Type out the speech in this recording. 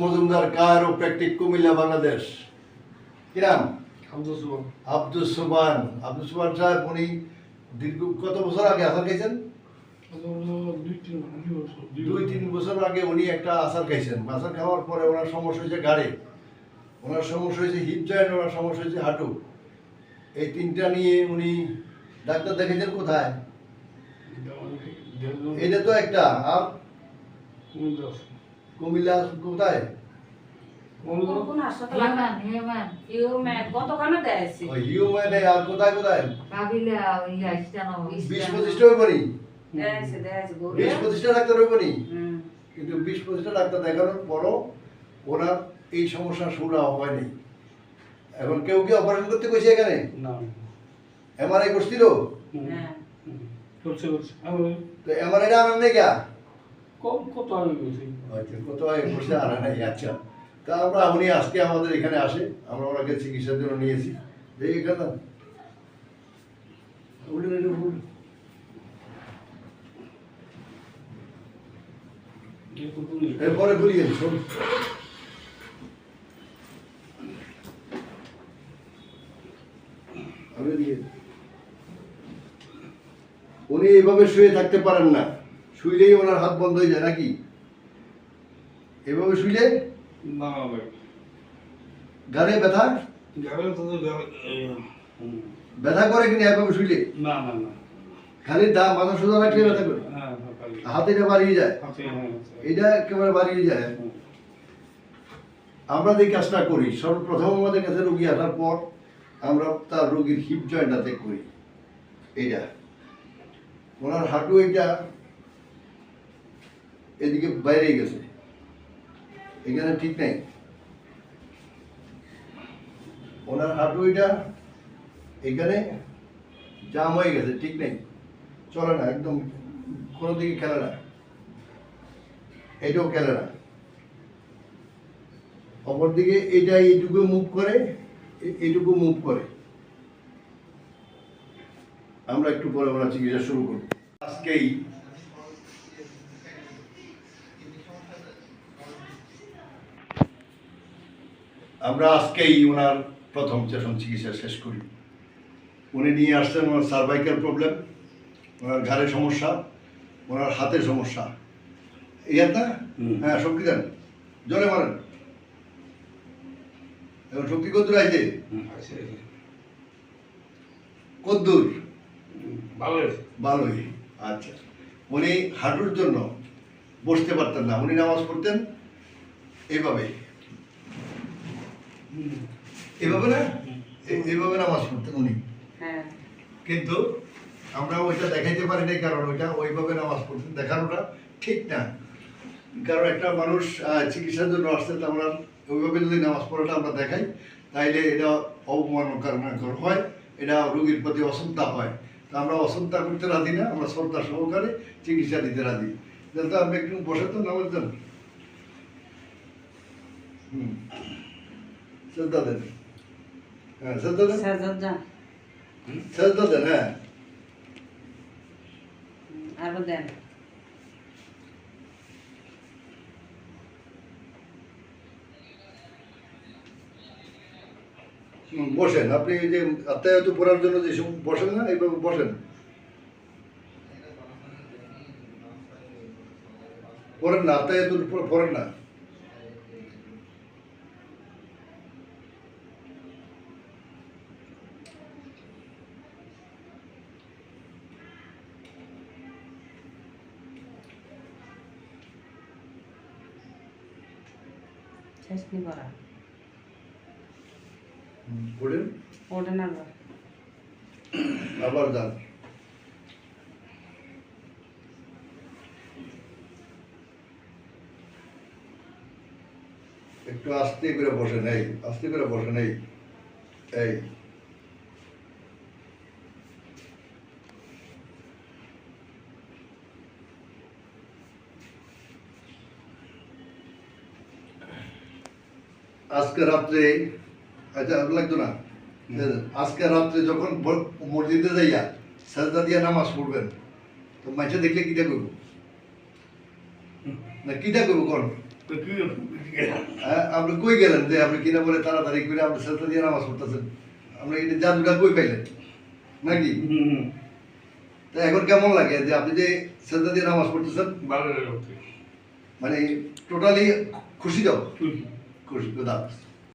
মজুমদার কায়োপ্র্যাকটিক কুমিল্লা বাংলাদেশ। কি নাম? আব্দুল সুবহান। আব্দুল সুবান আব্দুল সুবান সাহেব উনি দীর্ঘ কত বছর আগে আসার খাইছেন? দুই তিন দুই বছর। দুই তিন বছর আগে উনি একটা আসার খাইছেন। আসার খাওয়ার পরে ওনার সমস্যা হয়েছে গাড়ে। ওনার সমস্যা হয়েছে হিপ জয়েন্ট ওনার সমস্যা হয়েছে হাঁটু। এই তিনটা নিয়ে উনি ডাক্তার দেখেছেন কোথায়? এটা তো একটা আর? কুমিল্লা কোথায়? বিশ পঁচিশটা বিশ পঁচিশটা ডাক্তার কিন্তু বিশ পঁচিশটা ডাক্তার দেখানোর পরও ওনার এই সমস্যা সুরা হয়নি এখন কেউ কি অপারেশন করতে কইছে এখানে? না। এমআরআই করছিল? হ্যাঁ। করছে তো এমআরআইটা আনার নেই গা কম কত আমি বলছি আচ্ছা কত আগে বসে নাই আচ্ছা। তা আমরা উনি আজকে আমাদের এখানে আসে, আমরা ওনাকে চিকিৎসার জন্য নিয়েছি। এরপরে শোন। উনি এইভাবে শুয়ে থাকতে পারেন না। শুইলেই ওনার হাত বন্ধ হয়ে যায় নাকি? এভাবে শুইলে? না ভাই। ব্যথা? গাড়ি তো ব্যথা করে কিনা এভাবে শুইলে? না না না। খালি দা মাথা সোজা রাখলে ব্যথা করে? হ্যাঁ সকালে হাতে এটা বাড়িয়ে যায়? হ্যাঁ এটা একেবারে বাড়িয়ে যায়। আমরা যে কাজটা করি সর্বপ্রথম আমাদের কাছে রোগী আসার পর আমরা তার রোগীর হিপ জয়েন্টটাতে করি। এইটা। ওনার হাঁটু এইটা এদিকে বাইরে গেছে। এখানে ঠিক নাই। ওনার হাঁটু এটা এখানে জাম হয়ে গেছে, ঠিক নেই। চলে না, একদম কোনো দিকে খেলে না। এটাও খেলে না। অপরদিকে এটা এইটুকু মুভ করে এইটুকু মুভ করে। আমরা একটু পরে ওরা চিকিৎসা শুরু করব। আজকেই আমরা আজকেই ওনার প্রথম সেশন চিকিৎসা শেষ করি। উনি নিয়ে আসছেন ওনার সার্ভাইকাল প্রবলেম ওনার ঘাড়ের সমস্যা ওনার হাতের সমস্যা। এই। হ্যাঁ শক্তি দেন। জলে মারেন। এখন শক্তি কদ্দুর আছে? কদ্দুর? ভালো ভালোই। আচ্ছা। উনি হাঁটুর জন্য বসতে পারতেন না। উনি নামাজ পড়তেন। এইভাবে এভাবে না? এ- এইভাবে নামাজ পড়তেন উনি। হ্যাঁ। কিন্তু আমরা ওইটা দেখাইতে পারি নাই কারণ ওইটা ওইভাবে নামাজ পড়তেন দেখানোটা ঠিক না। কারণ একটা মানুষ চিকিৎসার জন্য আসছে তা আমরা ওইভাবে যদি নামাজ পড়াটা আমরা দেখাই তাইলে এটা অবমাননাকর হয় এটা রোগীর প্রতি অসন্তা হয়। তা আমরা অসন্তা করতে রাজি না আমরা শ্রদ্ধা সহকারে চিকিৎসা দিতে রাজি। যাতে আপনি একটু বসে তো নামাজ দেন। হুম। শ্রদ্ধা দেন হ্যাঁ দেন সাজাদ দেন হ্যাঁ। আরও দেন। বসেন। আপনি যে আত্মায়ত পড়ার জন্য যে সব বসেন না এইভাবে বসেন। পড়েন না আত্মায়ত পড়েন না। করা। আবার দাও একটু আস্তে করে বসে নেই আস্তে করে বসে নেই। এই। আজকে রাত্রে আচ্ছা লাগতো না? আজকে রাত্রে যখন মসজিদে যাইয়া সাজদা দিয়া নামাজ পড়বেন তো মাইছে দেখলে কিটা করব? না কিটা করব কোন? আপনি কই গেলেন যে আপনি কিনা বলে তাড়াতাড়ি করে আপনি সেটা দিয়ে নামাজ পড়তেছেন? আপনি এটা জাদুটা কই পাইলেন? নাকি? তো এখন কেমন লাগে যে আপনি যে সেটা দিয়ে নামাজ পড়তেছেন? ভালো মানে টোটালি খুশি। দাও খুশি খুশি খুদা হাফেজ।